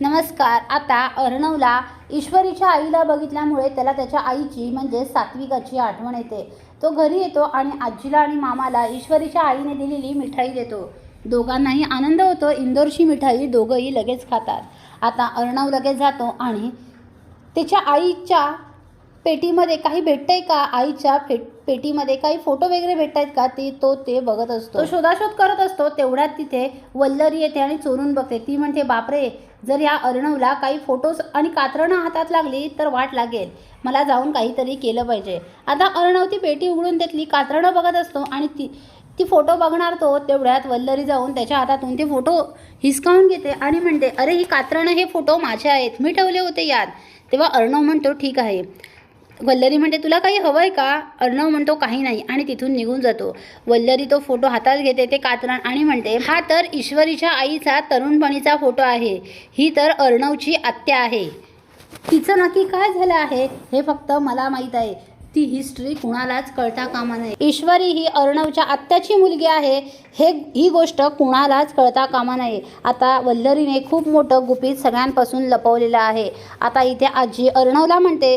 नमस्कार. आता अर्णवला ईश्वरीच्या आईला बघितल्यामुळे त्याला त्याच्या आईची म्हणजे सात्विकाची आठवण येते. तो घरी येतो आणि आजीला आणि मामाला ईश्वरीच्या आईने दिलेली मिठाई देतो. दोघांनाही आनंद होतो. इंदोरची मिठाई दोघंही लगेच खातात. आता अर्णव लगेच जातो आणि त्याच्या आईच्या पेटीमध्ये काही भेटतंय का? आईच्या फे पेटीमध्ये काही फोटो वगैरे भेटत आहेत का? ती तो ते बघत असतो. तो शोधाशोध करत असतो. तेवढ्यात तिथे वल्लरी येते आणि चोरून बघते. ती म्हणते बापरे जर या अर्णवला काही फोटोज आणि कात्रणं हातात लागली तर वाट लागेल. मला जाऊन काहीतरी केलं पाहिजे. आता अर्णव ती पेटी उघडून त्यातली कात्रणं बघत असतो आणि ती ती फोटो बघणार तो तेवढ्यात वल्लरी जाऊन त्याच्या हातातून ते फोटो हिसकावून घेते आणि म्हणते अरे ही कात्रणं हे फोटो माझे आहेत. मी ठेवले होते यात. तेव्हा अर्णव म्हणतो ठीक आहे. वल्लरी म्हणते तुला काही हवं आहे का? अर्णव म्हणतो काही नाही. आणि तिथून निघून जातो. वल्लरी तो फोटो हातात घेते ते कातरण आणि म्हणते हा तर ईश्वरीच्या आईचा तरुणपणीचा फोटो आहे. ही तर अर्णवची आत्या आहे. तिचं नक्की काय झालं आहे हे फक्त मला माहीत आहे. ती हिस्ट्री कुणालाच कळता कामा नये. ईश्वरी ही अर्णवच्या आत्याची मुलगी आहे हे ही गोष्ट कुणालाच कळता कामा नये. आता वल्लरीने खूप मोठं गुपित सगळ्यांपासून लपवलेलं आहे. आता इथे आजी अर्णवला म्हणते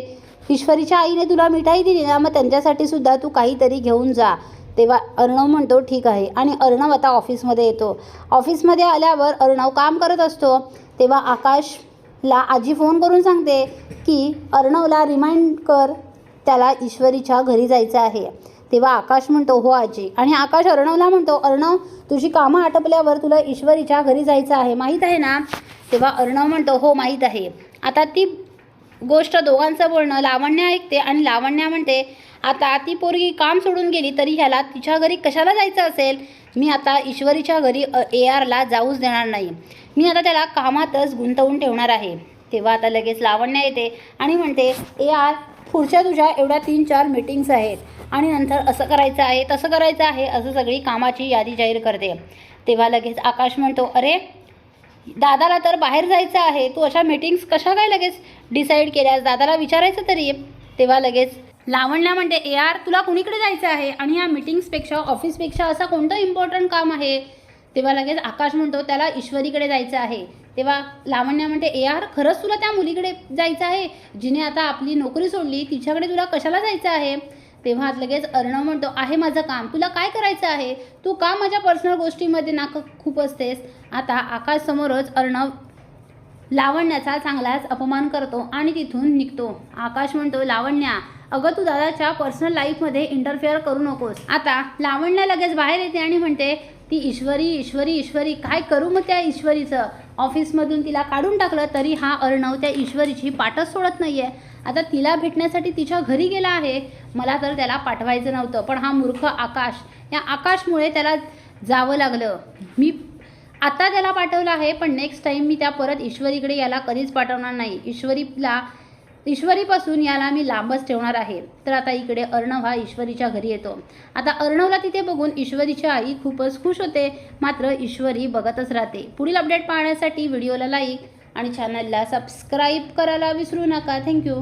ईश्वरीच्या आईने तुला मिठाई दिली ना मग त्यांच्यासाठी सुद्धा तू काहीतरी घेऊन जा. तेव्हा अर्णव म्हणतो ठीक आहे. आणि अर्णव आता ऑफिसमध्ये येतो. ऑफिसमध्ये आल्यावर अर्णव काम करत असतो. तेव्हा आकाशला आजी फोन करून सांगते की अर्णवला रिमाइंड कर त्याला ईश्वरीच्या घरी जायचं आहे. तेव्हा आकाश म्हणतो हो आजी. आणि आकाश अर्णवला म्हणतो अर्णव तुझी कामं आटपल्यावर तुला ईश्वरीच्या घरी जायचं आहे माहीत आहे ना? तेव्हा अर्णव म्हणतो हो माहीत आहे. आता ती गोष्ट दोघांचं बोलणं लावण्य ऐकते आणि लावण्य म्हणते आता ती पोरगी काम सोडून गेली तरी ह्याला तिच्या घरी कशाला जायचं असेल? मी आता ईश्वरीच्या घरी ए आरला जाऊच देणार नाही. मी आता त्याला कामातच गुंतवून ठेवणार आहे. तेव्हा आता लगेच लावण्य येते आणि म्हणते ए आर पुढच्या तुझ्या एवढ्या तीन चार मीटिंग्स आहेत आणि नंतर असं करायचं आहे तसं करायचं आहे असं सगळी कामाची यादी जाहीर करते. तेव्हा लगेच आकाश म्हणतो अरे दादाला तर बाहेर जायचं आहे तू अशा मीटिंग्स कशा काय लगेच डिसाईड केल्यास? दादाला विचारायचं तरी तेव्हा लगेच. लावण्या म्हणते ए आर तुला कुणीकडे जायचं आहे? आणि या मीटिंग्सपेक्षा ऑफिसपेक्षा असं कोणतं इम्पॉर्टंट काम आहे? तेव्हा लगेच आकाश म्हणतो त्याला ईश्वरीकडे जायचं आहे. तेव्हा लावण्या म्हणते ए आर खरंच तुला त्या मुलीकडे जायचं आहे? जिने आता आपली नोकरी सोडली तिच्याकडे तुला कशाला जायचं आहे? तेव्हा लगेच अर्णव म्हणतो आहे माझं काम तुला काय करायचं आहे? तू का माझ्या पर्सनल गोष्टीमध्ये नाक खूप असतेस? आता आकाश समोरच अर्णव लावण्याचा चांगलाच अपमान करतो आणि तिथून निघतो. आकाश म्हणतो लावण्या अगं तू दादाच्या पर्सनल लाईफमध्ये इंटरफेअर करू नकोस. आता लावण्या लगेच बाहेर येते आणि म्हणते ती ईश्वरी ईश्वरी ईश्वरी काय करू मग त्या ईश्वरीचं? ऑफिसमधून तिला काढून टाकलं तरी हा अर्णव त्या ईश्वरीची पाठच सोडत नाही आहे आता तिला भेटण्यासाठी तिच्या घरी गेला आहे. मला तर त्याला पाठवायचं नव्हतं पण हा मूर्ख आकाश या आकाशमुळे त्याला जावं लागलं. मी आता त्याला पाठवलं आहे पण नेक्स्ट टाईम मी त्या परत ईश्वरीकडे याला कधीच पाठवणार नाही. ईश्वरीला ईश्वरीपासून याला मी लांबच ठेवणार आहे. तर आता इकडे अर्णव हा ईश्वरीच्या घरी येतो. आता अर्णवला तिथे बघून ईश्वरीची आई खूपच खुश होते. मात्र ईश्वरी बघतच राहते. पुढील अपडेट पाहण्यासाठी व्हिडिओला लाईक आणि चॅनलला सबस्क्राईब करायला विसरू नका. थँक्यू